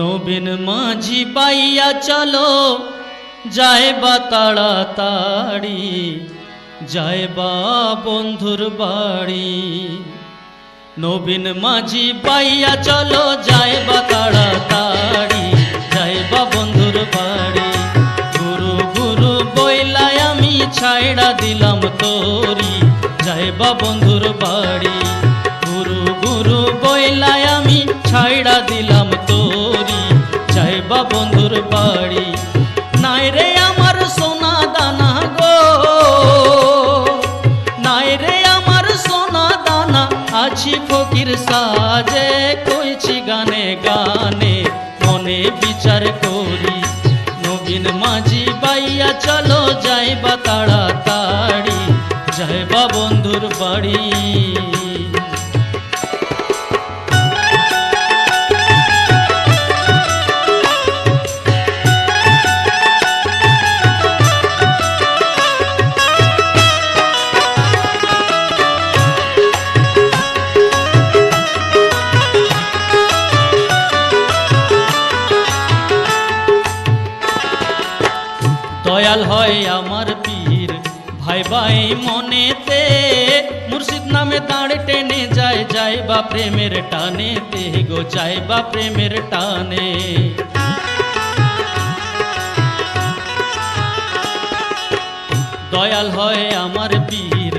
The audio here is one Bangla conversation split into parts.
নবীন মাঝি পাইয়া চলো যায় বা তাড়াতাড়ি যায় বন্ধুর বাড়ি। নবীন মাঝি পাইয়া চলো যায় বা তাড়াতাড়ি যায় বা বন্ধুর বাড়ি। গুরু গুরু বইলাই আমি ছাইড়া দিলাম তোরি যায় বা বন্ধুর বাড়ি। গুরু গুরু বইলাই আমি ছাইড়া দিলাম বন্ধুর বাড়ি। নাই রে আমার সোনা দানা গো। নাই রে আমার সোনা দানা, আছি ফকির সাজে, কইছি গানে গানে। মনে বিচার করি, নবীন মাঝি বাইয়া চলো যাইবা দয়াল হয় আমার পীর ভাই ভাই মনেতে মুর্শিদ নামে দাঁড় টেনে যায় যায় বা প্রেমের টানে তে গো যায় বা প্রেমের টানে দয়াল হয় আমার পীর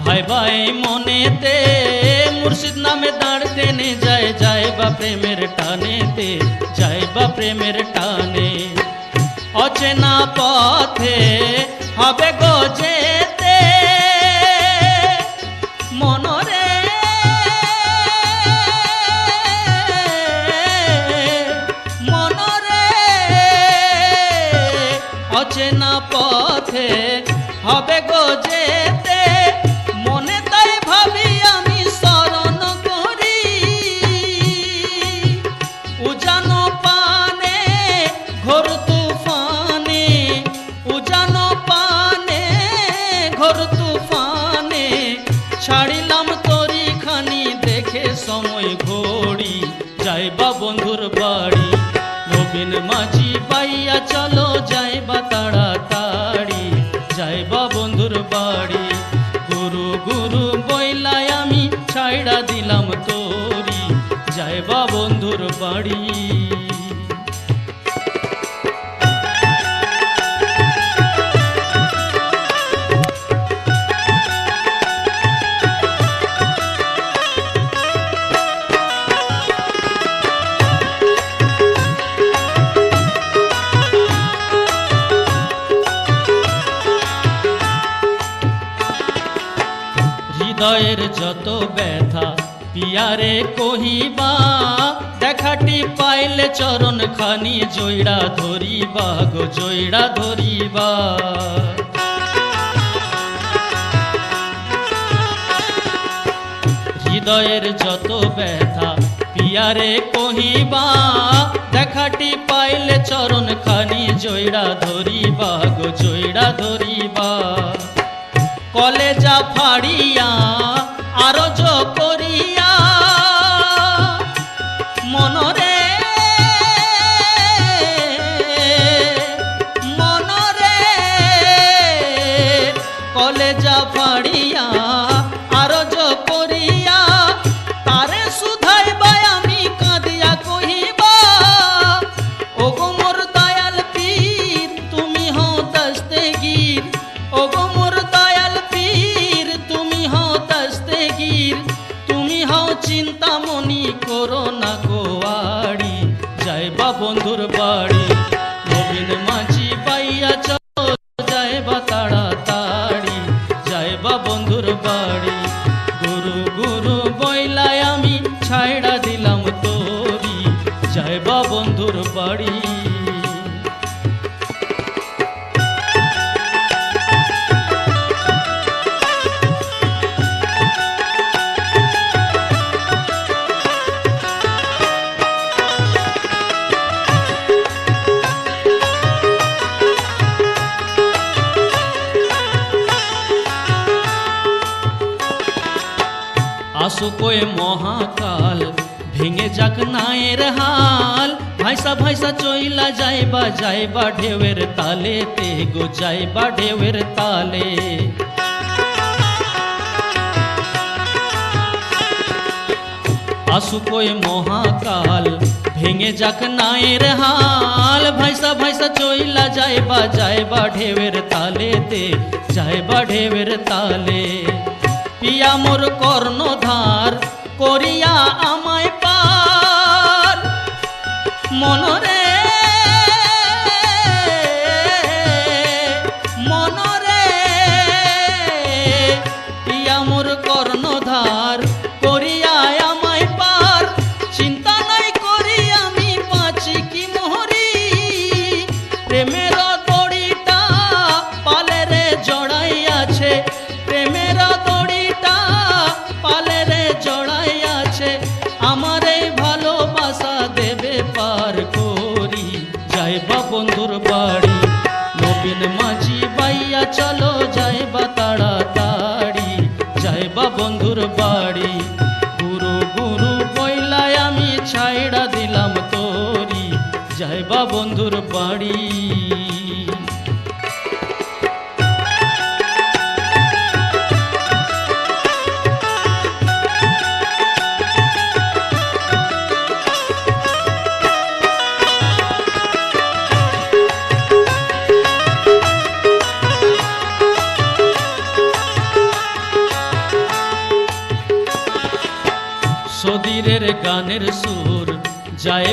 ভাই ভাই মনেতে মুর্শিদ নামে দাঁড় টেনে যায় যায় বা প্রেমের টানেতে যায় বা প্রেমের টানে অচেনা পথে হবে গো যেতে। মনরে মনরে অচেনা পথে হবে গো যেতে। উজানো পানে, ঘোর তুফানে। ছাড়িলাম তরি খানি দেখে সময় ঘড়ি। যাইবা বন্ধুর বাড়ি, নবীন মাঝি পাইয়া চলো যাইবা তাড়াতাড়ি। যাইবা বন্ধুর বাড়ি, গুরু গুরু বইলাই আমি ছাইড়া দিলাম তোরি। যাইবা বন্ধুর বাড়ি। হৃদয়ের যত ব্যথা, পিয়ারে কহিবা, দেখাটি পাইলে চরণ খানি জয়ড়া ধরিবা গো জয়ড়া ধরিবা। হৃদয়ের যত ব্যথা, পিয়ারে কহিবা, দেখাটি পাইলে চরণ খানি জয়ড়া ধরিবা গো জয়ড়া ধরিবা। কলেজা ফাড়িয়া কলেজা ফাড়িয়া বাড়ি सुकोय महाकाल, भेंगे जाक नायर हाल। भाईसा भैसा चोइला जाइबा जाइबा ढेवेर ताले ते गो जाइबा ढेवेर ताले। असुकोय महाकाल, भेंगे जाक नायर हाल। भाईसा भाईसा चोइला जाइबा जाइबा ढेवेर ताले ते जाइबा ढेवेर ताले। পিয়া মোর কর্ণধার করিয়া আমায় পার। মনরে বাড়ি। গুরু গুরু বইলায় আমি ছাইড়া দিলাম তোরি। যাইবা বন্ধুর বাড়ি।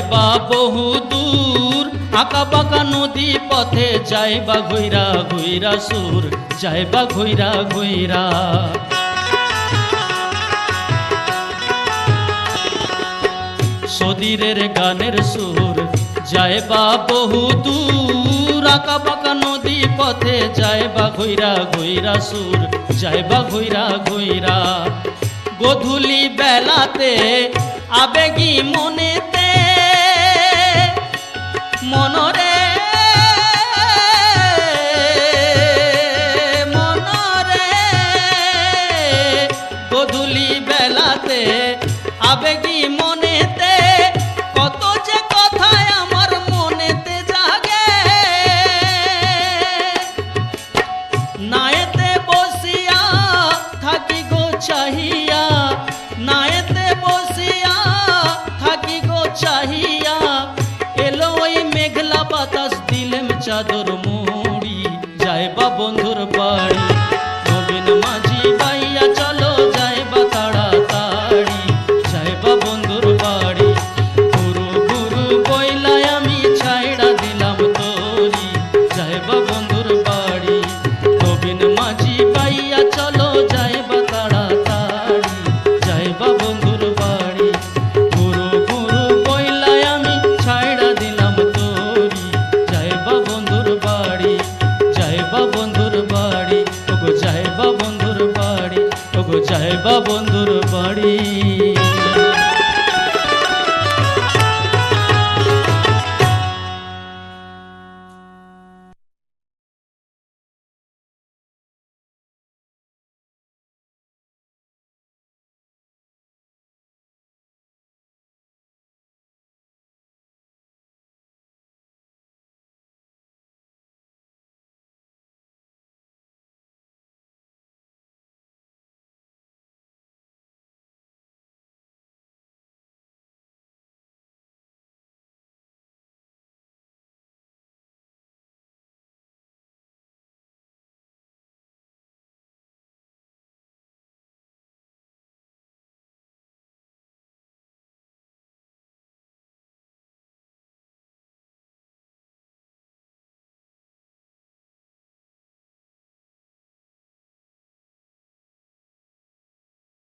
যায় বা বহু দূর আঁকা বাঁকা নদী পথে যায় বা ঘুইরা ঘুইরা সুর যায় বা ঘুইরা ঘুইরা। সদিরের গানের সুর যায় বা বহু দূর আঁকা বাঁকা নদী পথে যায় বা ঘুইরা ঘুইরা সুর, যাইবা ঘুইরা ঘুইরা। গধুলি বেলাতে আবেগী মনেতে মনরে মনরে। গধুলি বেলাতে আবেগী চাদর মুখ